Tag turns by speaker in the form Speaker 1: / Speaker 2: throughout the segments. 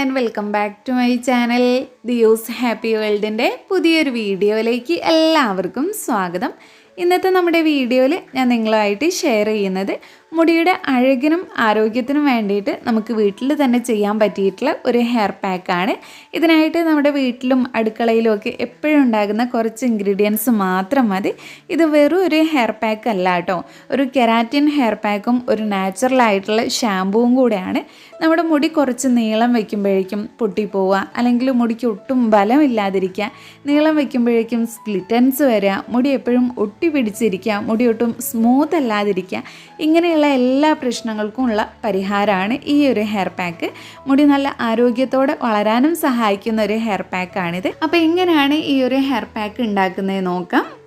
Speaker 1: And welcome back to my channel ദിയൂസ് happy വേൾഡിന്റെ പുതിയൊരു വീഡിയോയിലേക്ക് എല്ലാവർക്കും സ്വാഗതം. ഇന്നത്തെ നമ്മുടെ വീഡിയോയിൽ ഞാൻ നിങ്ങളുമായിട്ട് ഷെയർ ചെയ്യുന്നത് മുടിയുടെ അഴകിനും ആരോഗ്യത്തിനും വേണ്ടിയിട്ട് നമുക്ക് വീട്ടിൽ തന്നെ ചെയ്യാൻ പറ്റിയിട്ടുള്ള ഒരു ഹെയർ പാക്കാണ് ഇതിനായിട്ട് നമ്മുടെ വീട്ടിലും അടുക്കളയിലും ഒക്കെ എപ്പോഴും ഉണ്ടാകുന്ന കുറച്ച് ഇൻഗ്രീഡിയൻസ് മാത്രം മതി. ഇത് വെറും ഒരു ഹെയർ പാക്ക് അല്ല കേട്ടോ. ഒരു കെരാറ്റിൻ ഹെയർ പാക്കും ഒരു നാച്ചുറൽ ആയിട്ടുള്ള ഷാമ്പുവും കൂടെയാണ്. നമ്മുടെ മുടി കുറച്ച് നീളം വയ്ക്കുമ്പോഴേക്കും പൊട്ടിപ്പോവുക അല്ലെങ്കിൽ മുടിക്ക് ഒട്ടും ബലമില്ലാതിരിക്കുക നീളം വയ്ക്കുമ്പോഴേക്കും സ്പ്ലിറ്റൻസ് വരിക മുടി എപ്പോഴും ഒട്ടി പിടിച്ചിരിക്കുക മുടി ഒട്ടും സ്മൂത്ത് അല്ലാതിരിക്കുക ഇങ്ങനെയുള്ള എല്ലാ പ്രശ്നങ്ങൾക്കും ഉള്ള പരിഹാരമാണ് ഈ ഒരു ഹെയർ പാക്ക് മുടി നല്ല ആരോഗ്യത്തോടെ വളരാനും സഹായിക്കുന്ന ഒരു ഹെയർ പാക്കാണിത് അപ്പോൾ എങ്ങനെയാണ് ഈ ഒരു ഹെയർ പാക്ക് ഉണ്ടാക്കുന്നത് നോക്കാം.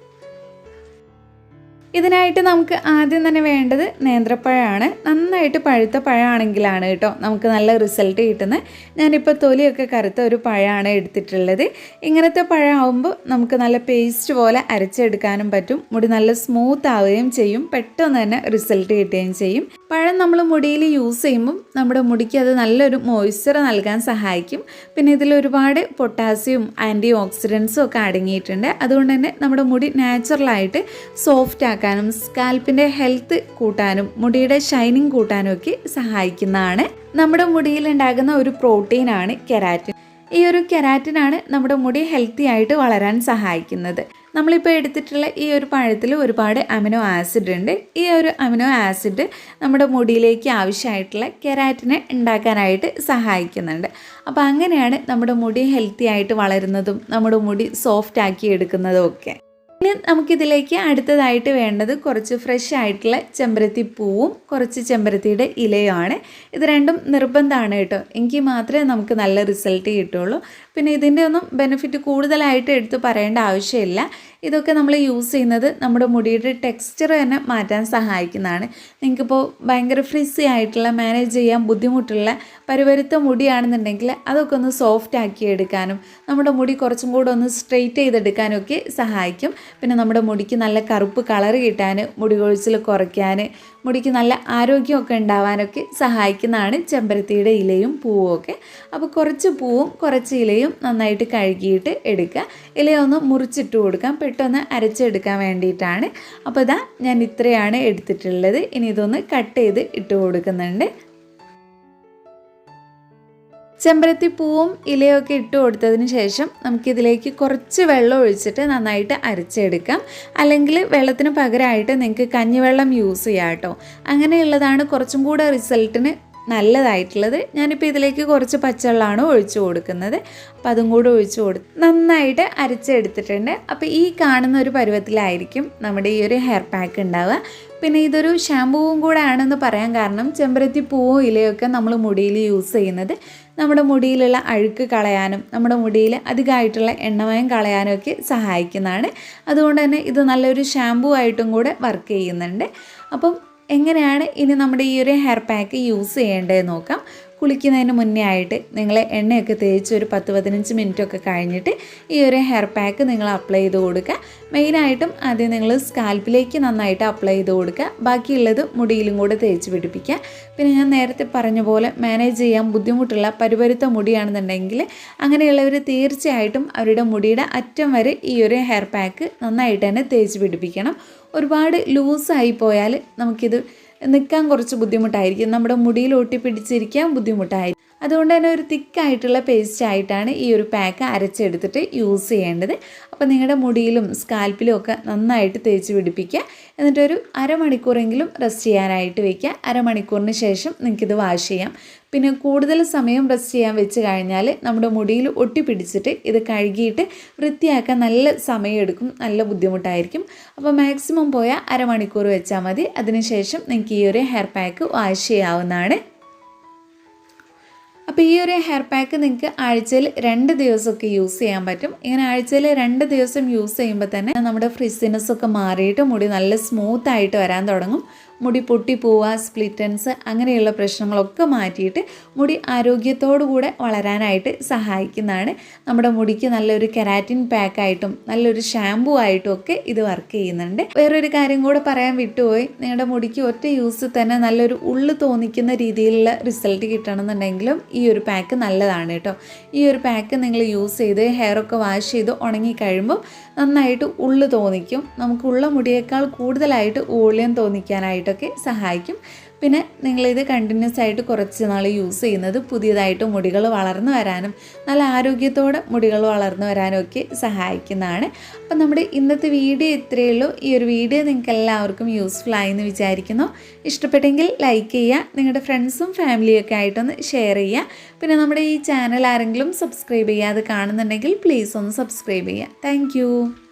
Speaker 1: ഇതിനായിട്ട് നമുക്ക് ആദ്യം തന്നെ വേണ്ടത് നേന്ത്രപ്പഴമാണ്. നന്നായിട്ട് പഴുത്ത പഴമാണെങ്കിലാണ് കേട്ടോ നമുക്ക് നല്ല റിസൾട്ട് കിട്ടുന്നത്. ഞാനിപ്പോൾ തൊലിയൊക്കെ കറുത്ത ഒരു പഴമാണ് എടുത്തിട്ടുള്ളത്. ഇങ്ങനത്തെ പഴമാകുമ്പോൾ നമുക്ക് നല്ല പേസ്റ്റ് പോലെ അരച്ചെടുക്കാനും പറ്റും. മുടി നല്ല സ്മൂത്ത് ആവുകയും ചെയ്യും. പെട്ടെന്ന് തന്നെ റിസൾട്ട് കിട്ടുകയും ചെയ്യും. പഴം നമ്മൾ മുടിയിൽ യൂസ് ചെയ്യുമ്പം നമ്മുടെ മുടിക്ക് അത് നല്ലൊരു മോയ്സ്ചർ നൽകാൻ സഹായിക്കും. പിന്നെ ഇതിൽ ഒരുപാട് പൊട്ടാസ്യവും ആന്റി ഓക്സിഡൻസും ഒക്കെ അടങ്ങിയിട്ടുണ്ട്. അതുകൊണ്ട് തന്നെ നമ്മുടെ മുടി നാച്ചുറലായിട്ട് സോഫ്റ്റ് ആക്കാനും സ്കാൽപ്പിന്റെ ഹെൽത്ത് കൂട്ടാനും മുടിയുടെ ഷൈനിങ് കൂട്ടാനും ഒക്കെ സഹായിക്കുന്നതാണ്. നമ്മുടെ മുടിയിൽ ഉണ്ടാകുന്ന ഒരു പ്രോട്ടീൻ ആണ് കെരാറ്റിൻ ഈ ഒരു കെരാറ്റിനാണ് നമ്മുടെ മുടി ഹെൽത്തി ആയിട്ട് വളരാൻ സഹായിക്കുന്നത്. നമ്മളിപ്പോൾ എടുത്തിട്ടുള്ള ഈ ഒരു പഴത്തിൽ ഒരുപാട് അമിനോ ആസിഡ് ഉണ്ട്. ഈ ഒരു അമിനോ ആസിഡ് നമ്മുടെ മുടിയിലേക്ക് ആവശ്യമായിട്ടുള്ള കെരാറ്റിനെ ഉണ്ടാക്കാനായിട്ട് സഹായിക്കുന്നുണ്ട്. അപ്പോൾ അങ്ങനെയാണ് നമ്മുടെ മുടി ഹെൽത്തി ആയിട്ട് വളരുന്നതും നമ്മുടെ മുടി സോഫ്റ്റ് ആക്കി എടുക്കുന്നതും ഒക്കെ. ഇനി നമുക്കിതിലേക്ക് അടുത്തതായിട്ട് വേണ്ടത് കുറച്ച് ഫ്രഷ് ആയിട്ടുള്ള ചെമ്പരത്തി പൂവും കുറച്ച് ചെമ്പരത്തിയുടെ ഇലയുമാണ്. ഇത് രണ്ടും നിർബന്ധമാണ് കേട്ടോ. എങ്കിൽ മാത്രമേ നമുക്ക് നല്ല റിസൾട്ട് കിട്ടുള്ളൂ. പിന്നെ ഇതിന്റെ ഒന്നും ബെനിഫിറ്റ് കൂടുതലായിട്ട് എടുത്ത് പറയേണ്ട ആവശ്യമില്ല. ഇതൊക്കെ നമ്മൾ യൂസ് ചെയ്യുന്നത് നമ്മുടെ മുടിയുടെ ടെക്സ്ചർ തന്നെ മാറ്റാൻ സഹായിക്കുന്നതാണ്. നിങ്ങൾക്കിപ്പോൾ ഭയങ്കര ഫ്രിസി ആയിട്ടുള്ള മാനേജ് ചെയ്യാൻ ബുദ്ധിമുട്ടുള്ള പരുവരുത്ത മുടിയാണെന്നുണ്ടെങ്കിൽ അതൊക്കെ ഒന്ന് സോഫ്റ്റ് ആക്കി എടുക്കാനും നമ്മുടെ മുടി കുറച്ചും കൂടെ ഒന്ന് സ്ട്രെയിറ്റ് ചെയ്തെടുക്കാനും ഒക്കെ സഹായിക്കും. പിന്നെ നമ്മുടെ മുടിക്ക് നല്ല കറുപ്പ് കളർ കിട്ടാൻ മുടി കൊഴിച്ചിൽ കുറയ്ക്കാൻ മുടിക്ക് നല്ല ആരോഗ്യമൊക്കെ ഉണ്ടാവാനൊക്കെ സഹായിക്കുന്നതാണ് ചെമ്പരത്തിയുടെ ഇലയും പൂവും ഒക്കെ. അപ്പോൾ കുറച്ച് പൂവും കുറച്ച് ഇലയും നന്നായിട്ട് കഴുകിയിട്ട് എടുക്കുക. ഇലയൊന്ന് മുറിച്ചിട്ട് കൊടുക്കാം. പെട്ടെന്ന് അരച്ചെടുക്കാൻ വേണ്ടിയിട്ടാണ്. അപ്പോൾ ഇതാ ഞാൻ ഇത്രയാണ് എടുത്തിട്ടുള്ളത്. ഇനി ഇതൊന്ന് കട്ട് ചെയ്ത് ഇട്ട് കൊടുക്കുന്നുണ്ട്. ചെമ്പരത്തി പൂവും ഇലയൊക്കെ ഇട്ട് കൊടുത്തതിന് ശേഷം നമുക്കിതിലേക്ക് കുറച്ച് വെള്ളം ഒഴിച്ചിട്ട് നന്നായിട്ട് അരച്ചെടുക്കാം. അല്ലെങ്കിൽ വെള്ളത്തിന് പകരമായിട്ട് നിങ്ങൾക്ക് കഞ്ഞിവെള്ളം യൂസ് ചെയ്യാം കേട്ടോ. അങ്ങനെയുള്ളതാണ് കുറച്ചും കൂടെ റിസൾട്ടിന് നല്ലതായിട്ടുള്ളത്. ഞാനിപ്പോൾ ഇതിലേക്ക് കുറച്ച് പച്ചവെള്ളമാണ് ഒഴിച്ചു കൊടുക്കുന്നത്. അപ്പം അതും കൂടി ഒഴിച്ചു കൊടുത്ത് നന്നായിട്ട് അരച്ചെടുത്തിട്ടുണ്ട്. അപ്പോൾ ഈ കാണുന്ന ഒരു പരുവത്തിലായിരിക്കും നമ്മുടെ ഈ ഒരു ഹെയർ പാക്ക് ഉണ്ടാവുക. പിന്നെ ഇതൊരു ഷാമ്പുവും കൂടെ ആണെന്ന് പറയാൻ കാരണം ചെമ്പരത്തി പൂവും ഇലയൊക്കെ നമ്മൾ മുടിയിൽ യൂസ് ചെയ്യുന്നത്. നമ്മുടെ മുടിയിലുള്ള അഴുക്ക് കളയാനും നമ്മുടെ മുടിയിൽ അധികമായിട്ടുള്ള എണ്ണമയം കളയാനും ഒക്കെ സഹായിക്കുന്നതാണ്. അതുകൊണ്ട് തന്നെ ഇത് നല്ലൊരു ഷാമ്പു ആയിട്ടും കൂടെ വർക്ക് ചെയ്യുന്നുണ്ട്. അപ്പം എങ്ങനെയാണ് ഇനി നമ്മുടെ ഈ ഒരു ഹെയർ പാക്ക് യൂസ് ചെയ്യേണ്ടതെന്ന് നോക്കാം. കുളിക്കുന്നതിന് മുന്നേ ആയിട്ട് നിങ്ങൾ എണ്ണയൊക്കെ തേച്ച് ഒരു പത്ത് പതിനഞ്ച് മിനിറ്റൊക്കെ കഴിഞ്ഞിട്ട് ഈ ഒരു ഹെയർ പാക്ക് നിങ്ങൾ അപ്ലൈ ചെയ്ത് കൊടുക്കുക. മെയിനായിട്ടും ആദ്യം നിങ്ങൾ സ്കാൽപ്പിലേക്ക് നന്നായിട്ട് അപ്ലൈ ചെയ്ത് കൊടുക്കുക. ബാക്കിയുള്ളത് മുടിയിലും കൂടെ തേച്ച് പിടിപ്പിക്കുക. പിന്നെ ഞാൻ നേരത്തെ പറഞ്ഞ പോലെ മാനേജ് ചെയ്യാൻ ബുദ്ധിമുട്ടുള്ള പരുപരുത്ത മുടിയാണെന്നുണ്ടെങ്കിൽ അങ്ങനെയുള്ളവർ തീർച്ചയായിട്ടും അവരുടെ മുടിയുടെ അറ്റം വരെ ഈ ഒരു ഹെയർ പാക്ക് നന്നായിട്ട് തന്നെ തേച്ച് പിടിപ്പിക്കണം. ഒരുപാട് ലൂസായി പോയാൽ നമുക്കിത് നിൽക്കാൻ കുറച്ച് ബുദ്ധിമുട്ടായിരിക്കും. നമ്മുടെ മുടിയിൽ ഒട്ടിപ്പിടിച്ചിരിക്കാൻ ബുദ്ധിമുട്ടായിരിക്കും. അതുകൊണ്ട് തന്നെ ഒരു തിക്കായിട്ടുള്ള പേസ്റ്റ് ആയിട്ടാണ് ഈ ഒരു പാക്ക് അരച്ചെടുത്തിട്ട് യൂസ് ചെയ്യേണ്ടത്. അപ്പോൾ നിങ്ങളുടെ മുടിയിലും സ്കാൽപ്പിലും ഒക്കെ നന്നായിട്ട് തേച്ച് പിടിപ്പിക്കുക. എന്നിട്ടൊരു അരമണിക്കൂറെങ്കിലും റെസ്റ്റ് ചെയ്യാനായിട്ട് വയ്ക്കുക അരമണിക്കൂറിന് ശേഷം നിങ്ങൾക്കിത് വാഷ് ചെയ്യാം. പിന്നെ കൂടുതൽ സമയം റെസ്റ്റ് ചെയ്യാൻ വെച്ച് കഴിഞ്ഞാൽ നമ്മുടെ മുടിയിൽ ഒട്ടിപ്പിടിച്ചിട്ട് ഇത് കഴുകിയിട്ട് വൃത്തിയാക്കാൻ നല്ല സമയമെടുക്കും. നല്ല ബുദ്ധിമുട്ടായിരിക്കും. അപ്പോൾ മാക്സിമം പോയാൽ അരമണിക്കൂർ വെച്ചാൽ മതി. അതിനുശേഷം നിങ്ങൾക്ക് ഈ ഒരു ഹെയർ പാക്ക് വാഷ് ചെയ്യാവുന്നതാണ്. അപ്പോൾ ഈ ഒരു ഹെയർ പാക്ക് നിങ്ങൾക്ക് ആഴ്ചയിൽ രണ്ട് ദിവസമൊക്കെ യൂസ് ചെയ്യാൻ പറ്റും. ഇങ്ങനെ ആഴ്ചയിൽ രണ്ട് ദിവസം യൂസ് ചെയ്യുമ്പോൾ തന്നെ നമ്മുടെ ഫ്രിസിനെസ് ഒക്കെ മാറിയിട്ട് മുടി നല്ല സ്മൂത്ത് ആയിട്ട് വരാൻ തുടങ്ങും. മുടി പൊട്ടിപ്പോവുക സ്പ്ലിറ്റൻസ് അങ്ങനെയുള്ള പ്രശ്നങ്ങളൊക്കെ മാറ്റിയിട്ട് മുടി ആരോഗ്യത്തോടു കൂടെ വളരാനായിട്ട് സഹായിക്കുന്നതാണ്. നമ്മുടെ മുടിക്ക് നല്ലൊരു കെരാറ്റിൻ പാക്കായിട്ടും നല്ലൊരു ഷാമ്പു ആയിട്ടും ഒക്കെ ഇത് വർക്ക് ചെയ്യുന്നുണ്ട്. വേറൊരു കാര്യം കൂടെ പറയാൻ വിട്ടുപോയി. നിങ്ങളുടെ മുടിക്ക് ഒറ്റ യൂസ് തന്നെ നല്ലൊരു ഉള്ളു തോന്നിക്കുന്ന രീതിയിലുള്ള റിസൾട്ട് കിട്ടണമെന്നുണ്ടെങ്കിലും ഈ ഒരു പാക്ക് നല്ലതാണ് കേട്ടോ. ഈ ഒരു പാക്ക് നിങ്ങൾ യൂസ് ചെയ്ത് ഹെയറൊക്കെ വാഷ് ചെയ്ത് ഉണങ്ങി കഴിയുമ്പോൾ നന്നായിട്ട് ഉള്ളു തോന്നിക്കും. നമുക്ക് ഉള്ള മുടിയേക്കാൾ കൂടുതലായിട്ട് വോളിയം തോന്നിക്കാനായിട്ടൊക്കെ സഹായിക്കും. പിന്നെ നിങ്ങളിത് കണ്ടിന്യൂസ് ആയിട്ട് കുറച്ച് നാൾ യൂസ് ചെയ്യുന്നത് പുതിയതായിട്ട് മുടികൾ വളർന്നു വരാനും നല്ല ആരോഗ്യത്തോടെ മുടികൾ വളർന്നു വരാനും ഒക്കെ സഹായിക്കുന്നതാണ്. അപ്പം നമ്മുടെ ഇന്നത്തെ വീഡിയോ ഇത്രയേ ഉള്ളൂ. ഈ ഒരു വീഡിയോ നിങ്ങൾക്ക് എല്ലാവർക്കും യൂസ്ഫുൾ ആയെന്ന് വിചാരിക്കുന്നു. ഇഷ്ടപ്പെട്ടെങ്കിൽ ലൈക്ക് ചെയ്യുക നിങ്ങളുടെ ഫ്രണ്ട്സും ഫാമിലിയും ഒക്കെ ആയിട്ടൊന്ന് ഷെയർ ചെയ്യുക. പിന്നെ നമ്മുടെ ഈ ചാനൽ ആരെങ്കിലും സബ്സ്ക്രൈബ് ചെയ്യാതെ കാണുന്നുണ്ടെങ്കിൽ പ്ലീസ് ഒന്ന് സബ്സ്ക്രൈബ് ചെയ്യുക. താങ്ക്